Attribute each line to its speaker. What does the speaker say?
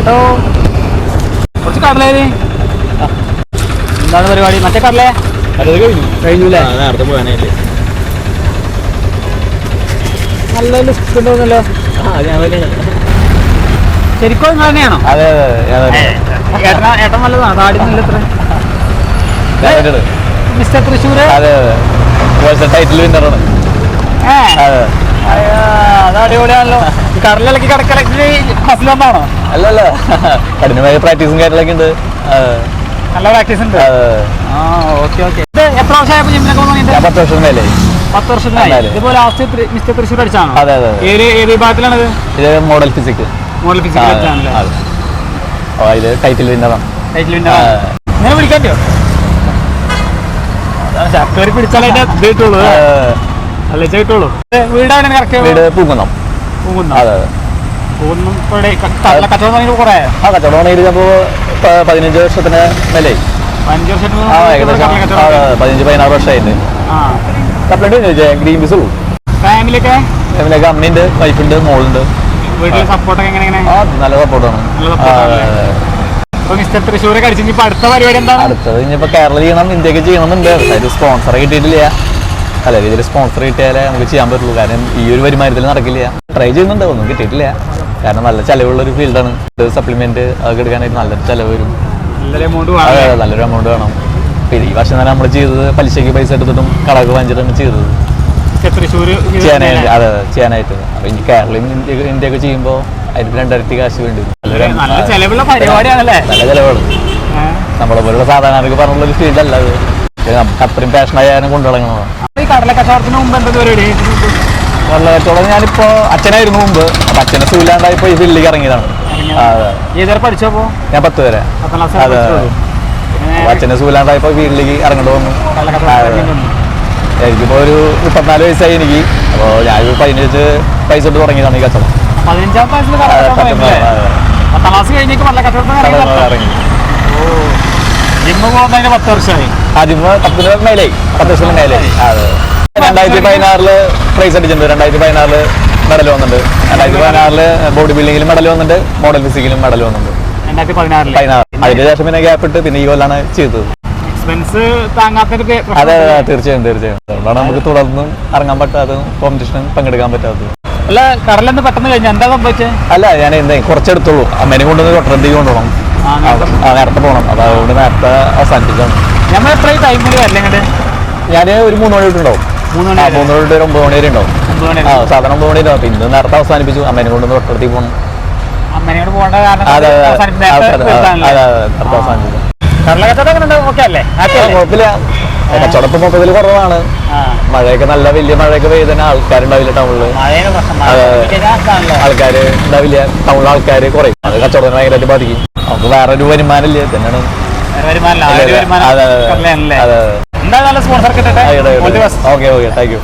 Speaker 1: Hello കുറച്ച് കടലേ എന്താണ് പരിപാടി? മറ്റേ കടലേ
Speaker 2: അത്
Speaker 1: കഴിഞ്ഞൂലേ?
Speaker 2: നേരത്തെ പോകാനായില്ലേ.
Speaker 1: നല്ല ലിസ്റ്റ് ഉണ്ടോന്നല്ലോ? ശരിക്കും തന്നെയാണോ?
Speaker 2: അതെ അതെ.
Speaker 1: ഏട്ടന ഏട്ടൻ നല്ലതാണ് താടി നല്ല
Speaker 2: തന്നെയാണ്.
Speaker 1: മിസ്റ്റർ തൃശ്ശൂര്?
Speaker 2: അതെ അതെ. ടൈറ്റിൽ വിന്നറാണ്.
Speaker 1: ഏ?
Speaker 2: അതെ.
Speaker 1: അത് അടിപൊളിയാണല്ലോ. കടലിളക്കി കിടക്കിളക്കി മസിൽ അല്ലല്ല.
Speaker 2: അല്ല അല്ല കഠിനമായ പ്രാക്ടീസും കാര്യങ്ങളൊക്കെ ഉണ്ട്.
Speaker 1: നല്ല പ്രാക്ടീസ് ഉണ്ട്? ആ. ഓക്കെ ഓക്കെ ഇത് എത്ര വർഷമായപ്പോ ജിമ്മിലൊക്കെ
Speaker 2: ഞാൻ പത്ത് വർഷം മേലെ
Speaker 1: പത്ത്
Speaker 2: വർഷം
Speaker 1: ഇതുപോലെ ലാസ്റ്റ് മിസ്റ്റർ തൃശ്ശൂർ അടിച്ചാണോ
Speaker 2: അതെ അതെ.
Speaker 1: ഏത് ഏത് വിഭാഗത്തിലാണിത്?
Speaker 2: ഇത് മോഡൽ ഫിസിക്
Speaker 1: മോഡൽ ഫിസിക്സ് അടിച്ചാണല്ലേ
Speaker 2: അതെ. ഓ ഇത് ടൈറ്റിൽ വിന്നറാണ്
Speaker 1: ടൈറ്റിൽ വിന്നർ. ഇങ്ങനെ വിളിക്കാൻ ചക്കറി പിടിച്ചാലേ ഇത് കിട്ടുള്ളൂ. അല്ലേ കിട്ടുള്ളൂ. വീടാണ് കറക്റ്റ്
Speaker 2: വീട് പൂക്കുന്നം. അതെ അതെ. ആ പതിനഞ്ച് വർഷത്തിന് മേലെ ആ ഏകദേശം ആ, പതിനഞ്ച് പതിനാറ് വർഷമായിട്ട് ഗ്രീൻ പീസ് ഉള്ളൂ.
Speaker 1: ഫാമിലിയൊക്കെ
Speaker 2: ഫാമിലിയൊക്കെ അമ്മയുണ്ട് വൈഫുണ്ട് മോളുണ്ട്.
Speaker 1: സപ്പോർട്ടൊക്കെ എങ്ങനെ എങ്ങനെ
Speaker 2: ആ നല്ല സപ്പോർട്ടാണ്
Speaker 1: നല്ല support ആണല്ലേ? ഇപ്പൊ മിസ്റ്റർ അടുത്ത പരിപാടി എന്താണ്?
Speaker 2: അടുത്തത് ഇനിയിപ്പോ കേരള ചെയ്യണം ഇന്ത്യയ്ക്ക് ചെയ്യണമെന്നുണ്ട്. അതായത് സ്പോൺസർ കിട്ടിയിട്ടില്ല. രീതിയിൽ സ്പോൺസർ കിട്ടിയാലേ നമുക്ക് ചെയ്യാൻ പറ്റുള്ളൂ. കാരണം ഈ ഒരു വരുമാനത്തിൽ നടക്കില്ല. ട്രൈ ചെയ്യുന്നുണ്ട് ഒന്നും കിട്ടിയിട്ടില്ല. കാരണം നല്ല ചിലവുള്ള ഒരു ഫീൽഡാണ് സപ്ലിമെന്റ് അതൊക്കെ എടുക്കാനായിട്ട് നല്ലൊരു ചിലവ് വരും.
Speaker 1: നല്ലൊരു എമൗണ്ട്
Speaker 2: അതെ
Speaker 1: വേണം.
Speaker 2: അതെ, നല്ലൊരു എമൗണ്ട് വേണം. പിന്നെ ഈ വർഷം തന്നെ നമ്മൾ ചെയ്തത് പലിശയ്ക്ക് പൈസ എടുത്തിട്ടും കടക്ക് വാങ്ങിച്ചിട്ടാണ് ചെയ്തത്. ചെയ്യാനായിട്ട് അതെ അതെ ചെയ്യാനായിട്ട്. അപ്പൊ ഇനി കേരളം ഇന്ത്യ ഒക്കെ ചെയ്യുമ്പോൾ അതിന് രണ്ടായിരത്തി കാശ് വേണ്ടി വരും.
Speaker 1: നല്ല
Speaker 2: ചെലവുകൾ
Speaker 1: ചെലവുള്ള?
Speaker 2: നമ്മളെ പോലുള്ള സാധാരണക്കാർക്ക് പറഞ്ഞുള്ള ഒരു ഫീൽഡ് അല്ല അത് നമുക്ക് അത്രയും പാഷനായാലും കാരണം
Speaker 1: ഈ കടല കച്ചവടത്തിന് മുമ്പ് എന്താ പരിപാടി?
Speaker 2: കച്ചവടം ഞാനിപ്പോ അച്ഛനായിരുന്നു മുമ്പ്. അപ്പൊ അച്ഛനെ സുഖമില്ലാണ്ടായപ്പോ ഈ ഫീൽഡിലേക്ക് ഇറങ്ങിയതാണ്. ആ, ഞാൻ പത്ത് വരെ. അതെ, അച്ഛനെ സുഖമില്ലാണ്ടായപ്പോ ഫീൽഡിലേക്ക് ഇറങ്ങേണ്ടി വന്നു. എനിക്കിപ്പോ ഒരു മുപ്പത്തിനാല് വയസ്സായി എനിക്ക്. അപ്പോൾ ഞാനൊരു പതിനഞ്ച് പൈസ തൊട്ട് തുടങ്ങിയതാണ് ഈ കച്ചവടം.
Speaker 1: പത്താം ക്ലാസ് ഇറങ്ങി. ജിമ്മ് പോകുന്നതിന് പത്ത് വർഷമായി.
Speaker 2: ആദ്യം പത്തിന് മേലായി. പത്ത് വർഷം മേലായി. അതെ. രണ്ടായിരത്തി പതിനാറിൽ പ്രൈസ് അടിച്ചിട്ടുണ്ട്. രണ്ടായിരത്തി പതിനാറിൽ മെഡൽ വന്നിട്ടുണ്ട്. രണ്ടായിരത്തി പതിനാറിൽ ബോഡി ബിൽഡിങ്ങിലും മെഡൽ വന്നിട്ടുണ്ട്. മോഡൽ ഫിസിക്കലും മെഡൽ വന്നിട്ടുണ്ട്.
Speaker 1: രണ്ടായിരത്തി പതിനാറിൽ.
Speaker 2: പതിനാറ്. അതിന് ശേഷം പിന്നെ ഗ്യാപ്പ് ഇട്ട് പിന്നെ ഈ കൊല്ലാണ് ചെയ്തത്.
Speaker 1: എക്സ്പെൻസ്
Speaker 2: അതെ അതെ തീർച്ചയായും തീർച്ചയായും. അതുകൊണ്ടാണ് നമുക്ക് തുടർന്നും ഇറങ്ങാൻ പറ്റാത്തതും കോമ്പറ്റീഷനും പങ്കെടുക്കാൻ പറ്റാത്തതും.
Speaker 1: അല്ല കടലെന്ന് പെട്ടെന്ന് കഴിഞ്ഞു എന്താ സംഭവിച്ചത്
Speaker 2: അല്ല ഞാൻ എന്താ കുറച്ചെടുത്തുള്ളൂ. അമ്മേനെ കൊണ്ടുവന്ന് തൊട്ടടുത്തേക്ക് കൊണ്ടുപോകണം?
Speaker 1: നേരത്തെ
Speaker 2: പോകണം. അപ്പൊ അതുകൊണ്ട് നേരത്തെ അവസാനിപ്പിച്ചാണ്
Speaker 1: നമ്മൾ എത്ര ടൈമിൽ വരില്ല ഇങ്ങോട്ട്
Speaker 2: ഞാൻ ഒരു മൂന്ന് മണി തൊട്ടുണ്ടാവും
Speaker 1: മൂന്ന് മണി
Speaker 2: ഒരു ഒമ്പത് മണി വരെ ഉണ്ടാവും. ആ സാധാരണ ഒമ്പത് മണി ഉണ്ടാവും. ഇന്ന് നേരത്തെ അവസാനിപ്പിച്ചു. അമ്മേനെ കൊണ്ട് തൊട്ടടുത്തേക്ക് പോകണം
Speaker 1: അമ്മേനോട് പോകേണ്ട കാരണം
Speaker 2: അതെ അതെ അതെ. അതെ
Speaker 1: തീർത്താണല്ലേ?
Speaker 2: അതെ നേരത്തെ അവസാനിപ്പിച്ചു.
Speaker 1: കടല കച്ചവടം എങ്ങനെ ഓക്കെ അല്ലേ? ഹാപ്പി
Speaker 2: ആ,
Speaker 1: അല്ലേ
Speaker 2: കുഴപ്പമില്ല. കച്ചവടം മൊത്തത്തിൽ കുറവാണ്. മഴയൊക്കെ നല്ല വലിയ മഴയൊക്കെ പെയ്തന്നെ ആൾക്കാരുണ്ടാവില്ല
Speaker 1: ടൗണിൽ.
Speaker 2: ആൾക്കാര് ഉണ്ടാവില്ല. ടൗണിലെ ആൾക്കാര് കുറയും. അത് കച്ചവടത്തിന് ഭയങ്കരമായിട്ട് ബാധിക്കും. നമുക്ക് വേറെ ഒരു വരുമാനം ഇല്ല തന്നെയാണ്
Speaker 1: വേറെ വരുമാനമില്ല. ആ ഒരു വരുമാനം
Speaker 2: അതെ
Speaker 1: കടലയാണല്ലേ?
Speaker 2: അതെ
Speaker 1: എന്താ നല്ല സ്പോൺസർ കിട്ടട്ടെ.
Speaker 2: Okay okay thank you